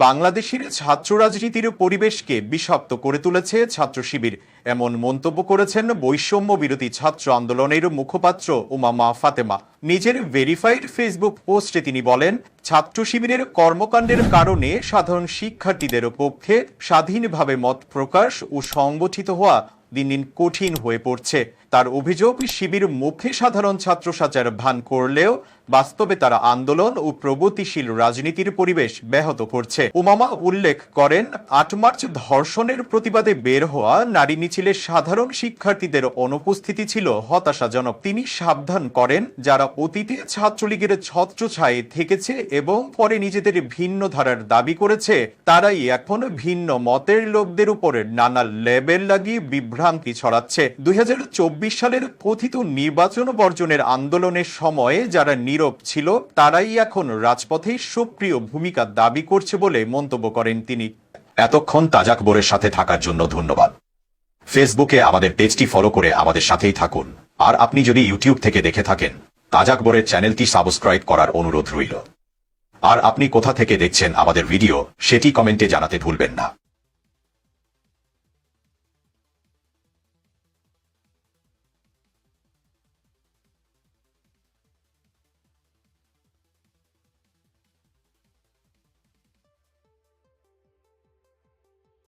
বাংলাদেশের ছাত্র রাজনীতির পরিবেশকে বিষাক্ত করে তুলেছে ছাত্র শিবির। এমন মন্তব্য করেছেন বৈষম্য বিরোধী ছাত্র আন্দোলনের মুখপাত্র উমামা ফাতেমা। নিজের ভেরিফাইড ফেসবুক পোস্টে তিনি বলেন, ছাত্র শিবিরের কর্মকাণ্ডের কারণে সাধারণ শিক্ষার্থীদের পক্ষে স্বাধীনভাবে মত প্রকাশ ও সংগঠিত হওয়া দিন দিন কঠিন হয়ে পড়ছে। তার অভিযোগ, শিবির মুখে সাধারণ ছাত্র সাচার ভান করলেও বাস্তবে তারা আন্দোলন ও প্রগতিশীল রাজনীতির পরিবেশ ব্যাহত করছে। উমামা উল্লেখ করেন, আট মার্চ ধর্ষণের প্রতিবাদে বের হওয়া নারী মিছিলে সাধারণ শিক্ষার্থীদের অনুপস্থিতি ছিল হতাশাজনক। তিনি সাবধান করেন, যারা অতীতে ছাত্রলীগের ছত্রছায়ে থেকেছে এবং পরে নিজেদের ভিন্ন ধারার দাবি করেছে, তারাই এখন ভিন্ন মতের লোকদের উপরে নানা লেবেল লাগিয়ে বিভ্রান্তি ছড়াচ্ছে। দুই সালের কথিত নির্বাচন বর্জনের আন্দোলনের সময়ে যারা নীরব ছিল, তারাই এখন রাজপথে সক্রিয় ভূমিকা দাবি করছে বলে মন্তব্য করেন তিনি। এতক্ষণ তাজাক বোরের সাথে থাকার জন্য ধন্যবাদ। ফেসবুকে আমাদের পেজটি ফলো করে আমাদের সাথেই থাকুন। আর আপনি যদি ইউটিউব থেকে দেখে থাকেন, তাজাক বোরের চ্যানেলটি সাবস্ক্রাইব করার অনুরোধ রইল। আর আপনি কোথা থেকে দেখছেন আমাদের ভিডিও, সেটি কমেন্টে জানাতে ভুলবেন না।